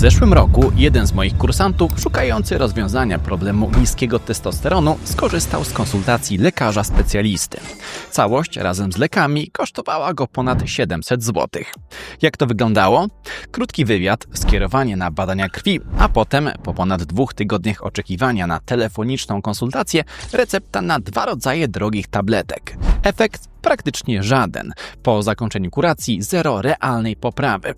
zeszłym roku jeden z moich kursantów, szukający rozwiązania problemu niskiego testosteronu, skorzystał z konsultacji lekarza specjalisty. Całość razem z lekami kosztowała go ponad 700 zł. Jak to wyglądało? Krótki wywiad, skierowanie na badania krwi, a potem, po ponad dwóch tygodniach oczekiwania na telefoniczną konsultację, recepta na dwa rodzaje drogich tabletek. Efekt praktycznie żaden. Po zakończeniu kuracji zero realnej poprawy.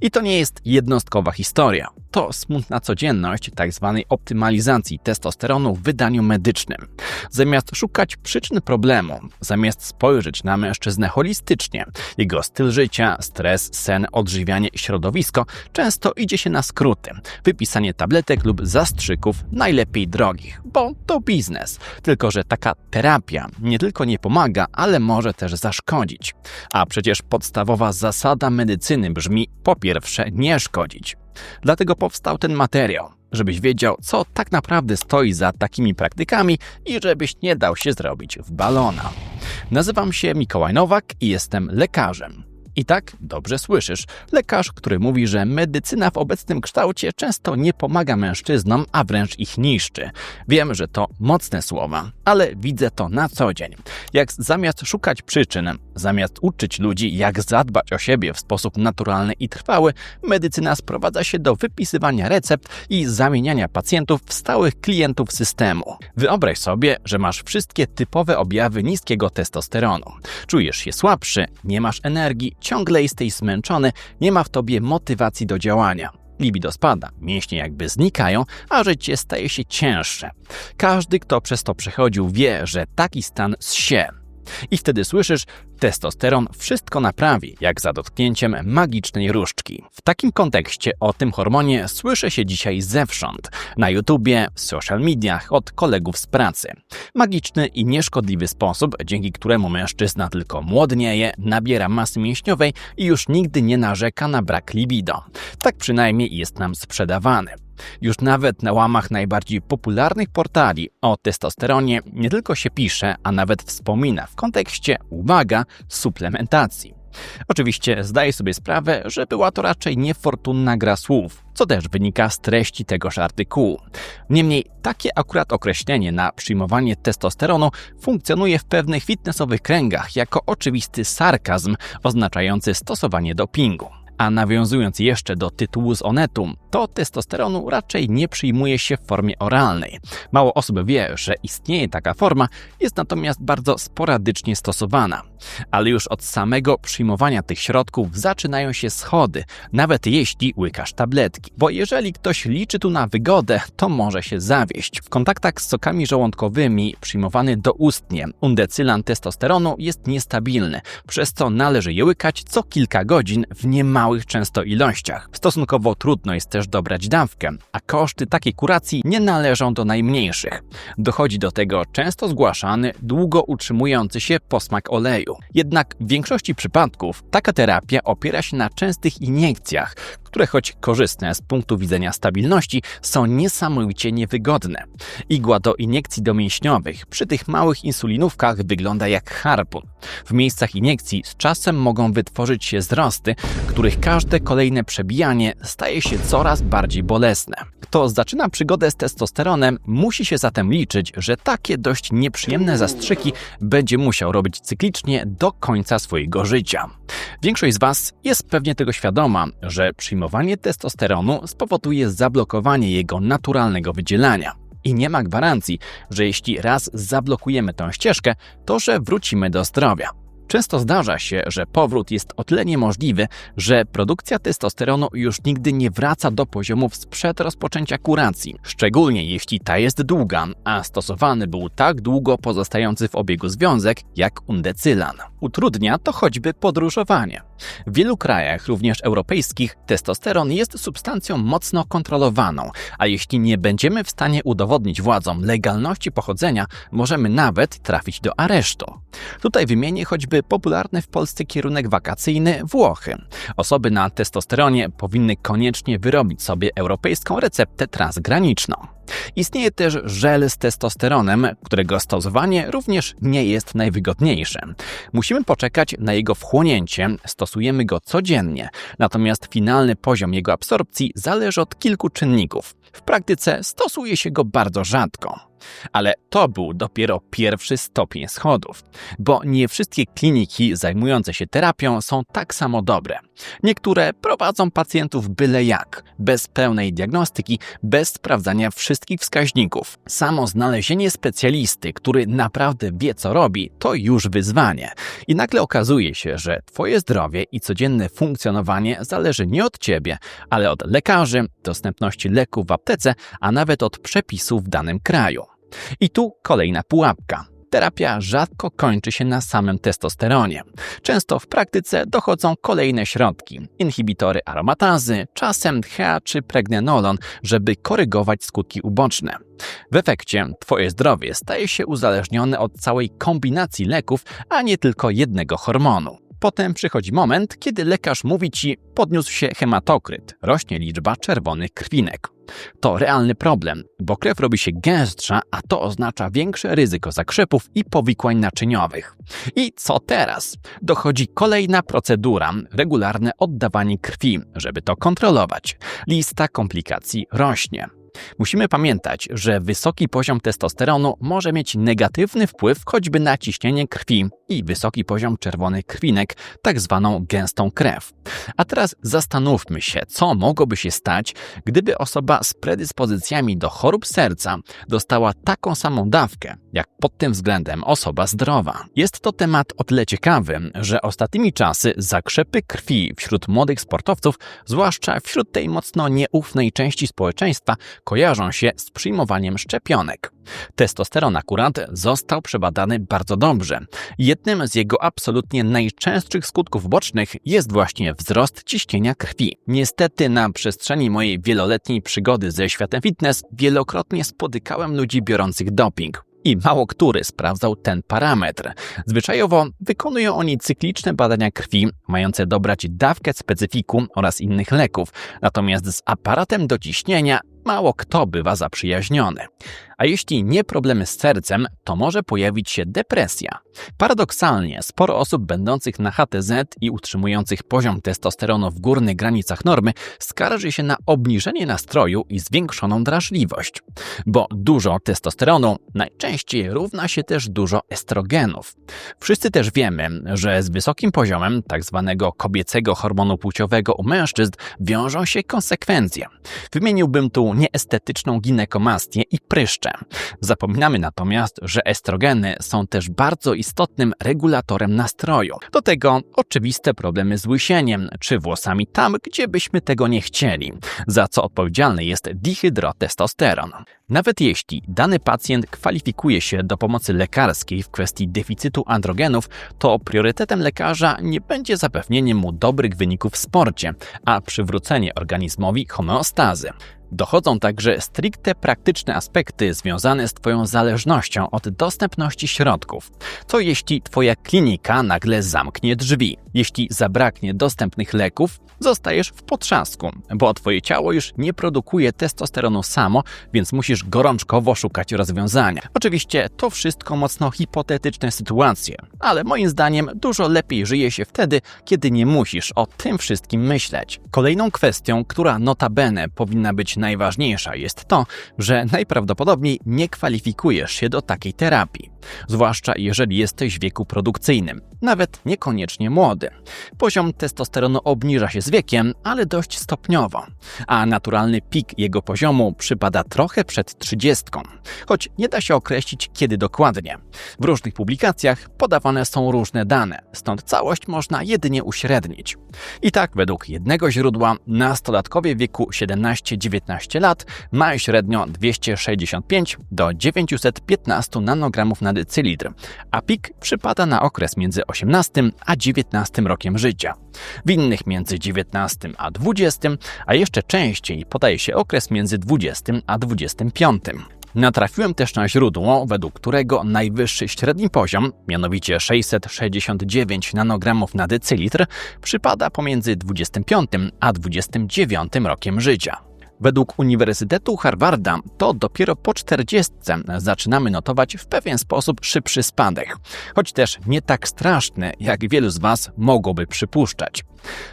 I to nie jest jednostkowa historia. To smutna codzienność tzw. Tak optymalizacji testosteronu w wydaniu medycznym. Zamiast szukać przyczyn problemu, zamiast spojrzeć na mężczyznę holistycznie, jego styl życia, stres, sen, odżywianie, środowisko, często idzie się na skróty. Wypisanie tabletek lub zastrzyków, najlepiej drogich, bo to biznes. Tylko, że taka terapia nie tylko nie pomaga, ale może też zaszkodzić. A przecież podstawowa zasada medycyny brzmi po pierwsze nie szkodzić. Dlatego powstał ten materiał, żebyś wiedział, co tak naprawdę stoi za takimi praktykami i żebyś nie dał się zrobić w balona. Nazywam się Mikołaj Nowak i jestem lekarzem. I tak, dobrze słyszysz, lekarz, który mówi, że medycyna w obecnym kształcie często nie pomaga mężczyznom, a wręcz ich niszczy. Wiem, że to mocne słowa, ale widzę to na co dzień. Jak zamiast szukać przyczyn, zamiast uczyć ludzi, jak zadbać o siebie w sposób naturalny i trwały, medycyna sprowadza się do wypisywania recept i zamieniania pacjentów w stałych klientów systemu. Wyobraź sobie, że masz wszystkie typowe objawy niskiego testosteronu. Czujesz się słabszy, nie masz energii, ciągle jesteś zmęczony, nie ma w tobie motywacji do działania. Libido spada, mięśnie jakby znikają, a życie staje się cięższe. Każdy, kto przez to przechodził, wie, że taki stan zsie. I wtedy słyszysz, testosteron wszystko naprawi, jak za dotknięciem magicznej różdżki. W takim kontekście o tym hormonie słyszę się dzisiaj zewsząd. Na YouTubie, w social mediach, od kolegów z pracy. Magiczny i nieszkodliwy sposób, dzięki któremu mężczyzna tylko młodnieje, nabiera masy mięśniowej i już nigdy nie narzeka na brak libido. Tak przynajmniej jest nam sprzedawany. Już nawet na łamach najbardziej popularnych portali o testosteronie nie tylko się pisze, a nawet wspomina w kontekście, uwaga, suplementacji. Oczywiście zdaję sobie sprawę, że była to raczej niefortunna gra słów, co też wynika z treści tegoż artykułu. Niemniej takie akurat określenie na przyjmowanie testosteronu funkcjonuje w pewnych fitnessowych kręgach jako oczywisty sarkazm oznaczający stosowanie dopingu. A nawiązując jeszcze do tytułu z Onetu, to testosteronu raczej nie przyjmuje się w formie oralnej. Mało osób wie, że istnieje taka forma, jest natomiast bardzo sporadycznie stosowana. Ale już od samego przyjmowania tych środków zaczynają się schody, nawet jeśli łykasz tabletki. Bo jeżeli ktoś liczy tu na wygodę, to może się zawieść. W kontaktach z sokami żołądkowymi przyjmowany doustnie undecylan testosteronu jest niestabilny, przez co należy je łykać co kilka godzin w niemałych często ilościach. Stosunkowo trudno jest też dobrać dawkę, a koszty takiej kuracji nie należą do najmniejszych. Dochodzi do tego często zgłaszany, długo utrzymujący się posmak oleju. Jednak w większości przypadków taka terapia opiera się na częstych iniekcjach, które choć korzystne z punktu widzenia stabilności, są niesamowicie niewygodne. Igła do iniekcji domięśniowych przy tych małych insulinówkach wygląda jak harpun. W miejscach iniekcji z czasem mogą wytworzyć się zrosty, których każde kolejne przebijanie staje się coraz bardziej bolesne. Kto zaczyna przygodę z testosteronem, musi się zatem liczyć, że takie dość nieprzyjemne zastrzyki będzie musiał robić cyklicznie do końca swojego życia. Większość z Was jest pewnie tego świadoma, że przyjmowanie testosteronu spowoduje zablokowanie jego naturalnego wydzielania. I nie ma gwarancji, że jeśli raz zablokujemy tę ścieżkę, to że wrócimy do zdrowia. Często zdarza się, że powrót jest o tyle niemożliwy, że produkcja testosteronu już nigdy nie wraca do poziomów sprzed rozpoczęcia kuracji, szczególnie jeśli ta jest długa, a stosowany był tak długo pozostający w obiegu związek jak undecylan. Utrudnia to choćby podróżowanie. W wielu krajach, również europejskich, testosteron jest substancją mocno kontrolowaną, a jeśli nie będziemy w stanie udowodnić władzom legalności pochodzenia, możemy nawet trafić do aresztu. Tutaj wymienię choćby popularny w Polsce kierunek wakacyjny Włochy. Osoby na testosteronie powinny koniecznie wyrobić sobie europejską receptę transgraniczną. Istnieje też żel z testosteronem, którego stosowanie również nie jest najwygodniejsze. Musimy poczekać na jego wchłonięcie, stosujemy go codziennie, natomiast finalny poziom jego absorpcji zależy od kilku czynników. W praktyce stosuje się go bardzo rzadko. Ale to był dopiero pierwszy stopień schodów, bo nie wszystkie kliniki zajmujące się terapią są tak samo dobre. Niektóre prowadzą pacjentów byle jak, bez pełnej diagnostyki, bez sprawdzania wszystkich wskaźników. Samo znalezienie specjalisty, który naprawdę wie co robi, to już wyzwanie. I nagle okazuje się, że Twoje zdrowie i codzienne funkcjonowanie zależy nie od Ciebie, ale od lekarzy, dostępności leków w aptece, a nawet od przepisów w danym kraju. I tu kolejna pułapka. Terapia rzadko kończy się na samym testosteronie. Często w praktyce dochodzą kolejne środki, inhibitory aromatazy, czasem DHA czy pregnenolon, żeby korygować skutki uboczne. W efekcie Twoje zdrowie staje się uzależnione od całej kombinacji leków, a nie tylko jednego hormonu. Potem przychodzi moment, kiedy lekarz mówi ci, podniósł się hematokryt, rośnie liczba czerwonych krwinek. To realny problem, bo krew robi się gęstsza, a to oznacza większe ryzyko zakrzepów i powikłań naczyniowych. I co teraz? Dochodzi kolejna procedura, regularne oddawanie krwi, żeby to kontrolować. Lista komplikacji rośnie. Musimy pamiętać, że wysoki poziom testosteronu może mieć negatywny wpływ choćby na ciśnienie krwi i wysoki poziom czerwonych krwinek, tak zwaną gęstą krew. A teraz zastanówmy się, co mogłoby się stać, gdyby osoba z predyspozycjami do chorób serca dostała taką samą dawkę, jak pod tym względem osoba zdrowa. Jest to temat o tyle ciekawy, że ostatnimi czasy zakrzepy krwi wśród młodych sportowców, zwłaszcza wśród tej mocno nieufnej części społeczeństwa, kojarzą się z przyjmowaniem szczepionek. Testosteron akurat został przebadany bardzo dobrze. Jednym z jego absolutnie najczęstszych skutków bocznych jest właśnie wzrost ciśnienia krwi. Niestety na przestrzeni mojej wieloletniej przygody ze światem fitness wielokrotnie spotykałem ludzi biorących doping i mało który sprawdzał ten parametr. Zwyczajowo wykonują oni cykliczne badania krwi, mające dobrać dawkę specyfiku oraz innych leków, natomiast z aparatem do ciśnienia mało kto bywa zaprzyjaźniony. A jeśli nie problemy z sercem, to może pojawić się depresja. Paradoksalnie, sporo osób będących na HTZ i utrzymujących poziom testosteronu w górnych granicach normy skarży się na obniżenie nastroju i zwiększoną drażliwość. Bo dużo testosteronu najczęściej równa się też dużo estrogenów. Wszyscy też wiemy, że z wysokim poziomem tzw. Tak kobiecego hormonu płciowego u mężczyzn wiążą się konsekwencje. Wymieniłbym tu nieestetyczną ginekomastię i pryszcze. Zapominamy natomiast, że estrogeny są też bardzo istotnym regulatorem nastroju. Do tego oczywiste problemy z łysieniem czy włosami tam, gdzie byśmy tego nie chcieli, za co odpowiedzialny jest dihydrotestosteron. Nawet jeśli dany pacjent kwalifikuje się do pomocy lekarskiej w kwestii deficytu androgenów, to priorytetem lekarza nie będzie zapewnienie mu dobrych wyników w sporcie, a przywrócenie organizmowi homeostazy. Dochodzą także stricte praktyczne aspekty związane z Twoją zależnością od dostępności środków. Co jeśli Twoja klinika nagle zamknie drzwi? Jeśli zabraknie dostępnych leków, zostajesz w potrzasku, bo Twoje ciało już nie produkuje testosteronu samo, więc musisz gorączkowo szukać rozwiązania. Oczywiście to wszystko mocno hipotetyczne sytuacje, ale moim zdaniem dużo lepiej żyje się wtedy, kiedy nie musisz o tym wszystkim myśleć. Kolejną kwestią, która notabene powinna być najważniejsza, jest to, że najprawdopodobniej nie kwalifikujesz się do takiej terapii zwłaszcza jeżeli jesteś w wieku produkcyjnym, nawet niekoniecznie młody. Poziom testosteronu obniża się z wiekiem, ale dość stopniowo, a naturalny pik jego poziomu przypada trochę przed trzydziestką, choć nie da się określić kiedy dokładnie. W różnych publikacjach podawane są różne dane, stąd całość można jedynie uśrednić. I tak według jednego źródła nastolatkowie w wieku 17-19 lat mają średnio 265 do 915 nanogramów na decylitrę, a pik przypada na okres między 18 a 19 rokiem życia. W innych między 19 a 20, a jeszcze częściej podaje się okres między 20 a 25. Natrafiłem też na źródło, według którego najwyższy średni poziom, mianowicie 669 nanogramów na decylitr, przypada pomiędzy 25 a 29 rokiem życia. Według Uniwersytetu Harvarda to dopiero po 40 zaczynamy notować w pewien sposób szybszy spadek, choć też nie tak straszny, jak wielu z Was mogłoby przypuszczać.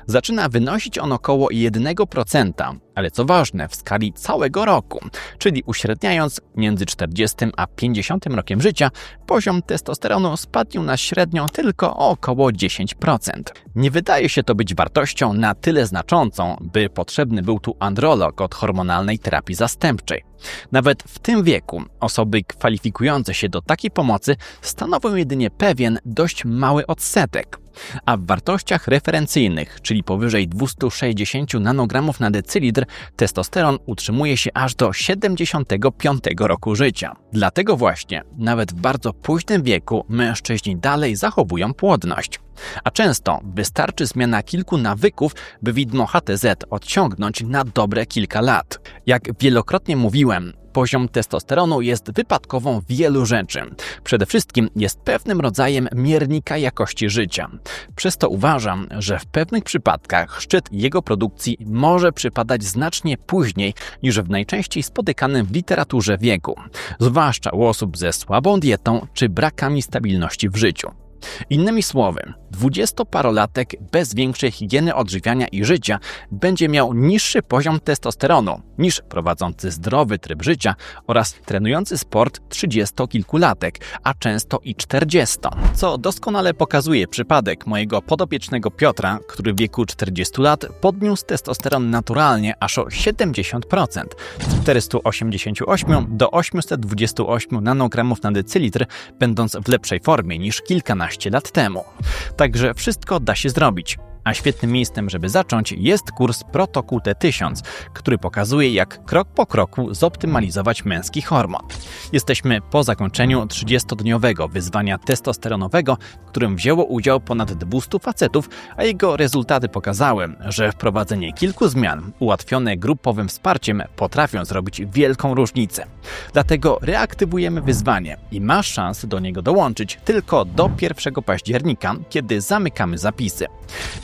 Zaczyna wynosić on około 1%, ale co ważne, w skali całego roku, czyli uśredniając między 40 a 50 rokiem życia, poziom testosteronu spadł na średnio tylko o około 10%. Nie wydaje się to być wartością na tyle znaczącą, by potrzebny był tu androlog od hormonalnej terapii zastępczej. Nawet w tym wieku osoby kwalifikujące się do takiej pomocy stanowią jedynie pewien dość mały odsetek, a w wartościach referencyjnych, czyli powyżej 260 nanogramów na decylitr, testosteron utrzymuje się aż do 75 roku życia. Dlatego właśnie, nawet w bardzo późnym wieku, mężczyźni dalej zachowują płodność. A często wystarczy zmiana kilku nawyków, by widmo HTZ odciągnąć na dobre kilka lat. Jak wielokrotnie mówiłem, poziom testosteronu jest wypadkową wielu rzeczy. Przede wszystkim jest pewnym rodzajem miernika jakości życia. Przez to uważam, że w pewnych przypadkach szczyt jego produkcji może przypadać znacznie później niż w najczęściej spotykanym w literaturze wieku, zwłaszcza u osób ze słabą dietą czy brakami stabilności w życiu. Innymi słowy, dwudziestoparolatek bez większej higieny odżywiania i życia będzie miał niższy poziom testosteronu niż prowadzący zdrowy tryb życia oraz trenujący sport trzydziestokilkulatek, a często i czterdziesto. Co doskonale pokazuje przypadek mojego podopiecznego Piotra, który w wieku 40 lat podniósł testosteron naturalnie aż o 70%, z 488 do 828 nanogramów na decylitr, będąc w lepszej formie niż kilkanaście lat temu. Także wszystko da się zrobić. A świetnym miejscem, żeby zacząć, jest kurs Protokół T1000, który pokazuje, jak krok po kroku zoptymalizować męski hormon. Jesteśmy po zakończeniu 30-dniowego wyzwania testosteronowego, w którym wzięło udział ponad 200 facetów, a jego rezultaty pokazały, że wprowadzenie kilku zmian ułatwione grupowym wsparciem potrafią zrobić wielką różnicę. Dlatego reaktywujemy wyzwanie i masz szansę do niego dołączyć tylko do 1 października, kiedy zamykamy zapisy.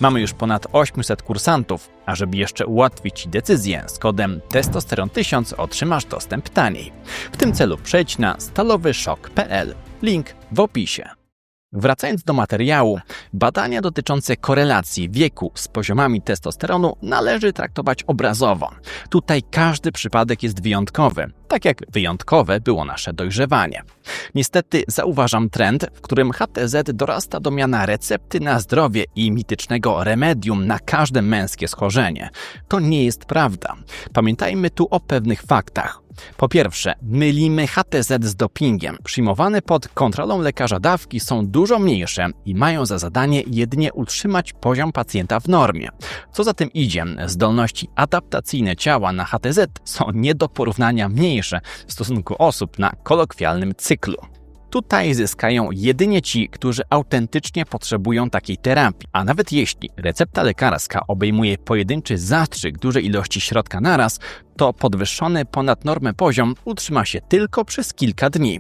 Mamy już ponad 800 kursantów, a żeby jeszcze ułatwić Ci decyzję, z kodem testosteron1000 otrzymasz dostęp taniej. W tym celu przejdź na stalowyszok.pl. Link w opisie. Wracając do materiału, badania dotyczące korelacji wieku z poziomami testosteronu należy traktować obrazowo. Tutaj każdy przypadek jest wyjątkowy, tak jak wyjątkowe było nasze dojrzewanie. Niestety zauważam trend, w którym HTZ dorasta do miana recepty na zdrowie i mitycznego remedium na każde męskie schorzenie. To nie jest prawda. Pamiętajmy tu o pewnych faktach. Po pierwsze, mylimy HTZ z dopingiem. Przyjmowane pod kontrolą lekarza dawki są dużo mniejsze i mają za zadanie jedynie utrzymać poziom pacjenta w normie. Co za tym idzie, zdolności adaptacyjne ciała na HTZ są nie do porównania mniejsze w stosunku osób na kolokwialnym cyklu. Tutaj zyskają jedynie ci, którzy autentycznie potrzebują takiej terapii. A nawet jeśli recepta lekarska obejmuje pojedynczy zastrzyk dużej ilości środka naraz, to podwyższony ponad normę poziom utrzyma się tylko przez kilka dni.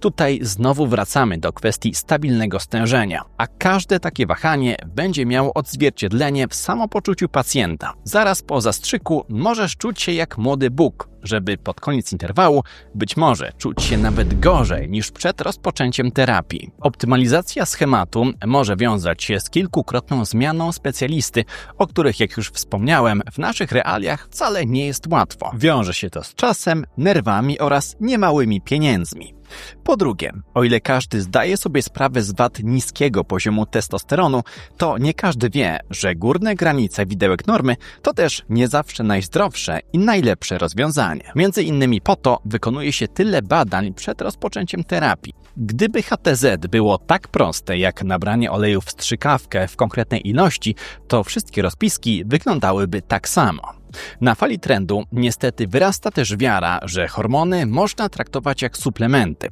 Tutaj znowu wracamy do kwestii stabilnego stężenia, a każde takie wahanie będzie miało odzwierciedlenie w samopoczuciu pacjenta. Zaraz po zastrzyku możesz czuć się jak młody Bóg, żeby pod koniec interwału być może czuć się nawet gorzej niż przed rozpoczęciem terapii. Optymalizacja schematu może wiązać się z kilkukrotną zmianą specjalisty, o których, jak już wspomniałem, w naszych realiach wcale nie jest łatwo. Wiąże się to z czasem, nerwami oraz niemałymi pieniędzmi. Po drugie, o ile każdy zdaje sobie sprawę z wad niskiego poziomu testosteronu, to nie każdy wie, że górne granice widełek normy to też nie zawsze najzdrowsze i najlepsze rozwiązanie. Między innymi po to wykonuje się tyle badań przed rozpoczęciem terapii. Gdyby HTZ było tak proste jak nabranie oleju w strzykawkę w konkretnej ilości, to wszystkie rozpiski wyglądałyby tak samo. Na fali trendu niestety wyrasta też wiara, że hormony można traktować jak suplementy.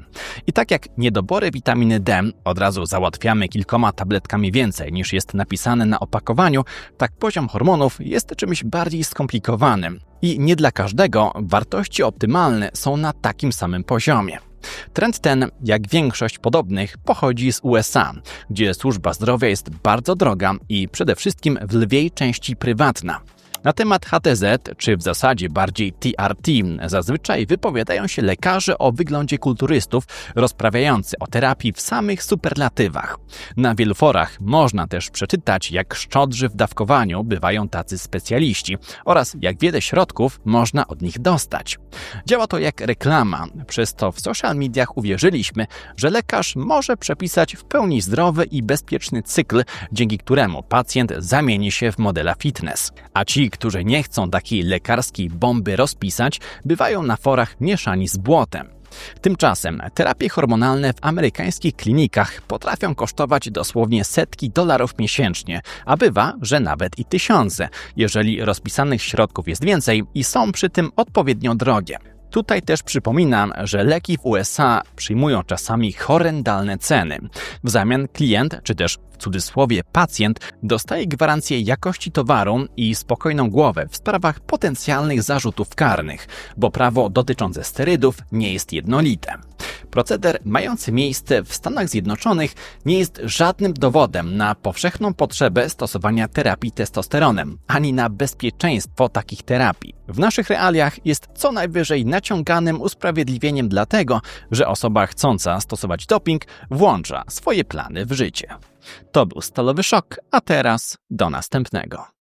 I tak jak niedobory witaminy D od razu załatwiamy kilkoma tabletkami więcej niż jest napisane na opakowaniu, tak poziom hormonów jest czymś bardziej skomplikowanym. I nie dla każdego wartości optymalne są na takim samym poziomie. Trend ten, jak większość podobnych, pochodzi z USA, gdzie służba zdrowia jest bardzo droga i przede wszystkim w lwiej części prywatna. Na temat HTZ, czy w zasadzie bardziej TRT, zazwyczaj wypowiadają się lekarze o wyglądzie kulturystów, rozprawiający o terapii w samych superlatywach. Na wielu forach można też przeczytać, jak szczodrzy w dawkowaniu bywają tacy specjaliści oraz jak wiele środków można od nich dostać. Działa to jak reklama, przez to w social mediach uwierzyliśmy, że lekarz może przepisać w pełni zdrowy i bezpieczny cykl, dzięki któremu pacjent zamieni się w modela fitness. A ci, którzy nie chcą takiej lekarskiej bomby rozpisać, bywają na forach mieszani z błotem. Tymczasem terapie hormonalne w amerykańskich klinikach potrafią kosztować dosłownie setki dolarów miesięcznie, a bywa, że nawet i tysiące, jeżeli rozpisanych środków jest więcej i są przy tym odpowiednio drogie. Tutaj też przypominam, że leki w USA przyjmują czasami horrendalne ceny. W zamian klient, czy też w cudzysłowie pacjent, dostaje gwarancję jakości towaru i spokojną głowę w sprawach potencjalnych zarzutów karnych, bo prawo dotyczące sterydów nie jest jednolite. Proceder mający miejsce w Stanach Zjednoczonych nie jest żadnym dowodem na powszechną potrzebę stosowania terapii testosteronem, ani na bezpieczeństwo takich terapii. W naszych realiach jest co najwyżej naciąganym usprawiedliwieniem dlatego, że osoba chcąca stosować doping włącza swoje plany w życie. To był Stalowy Szok, a teraz do następnego.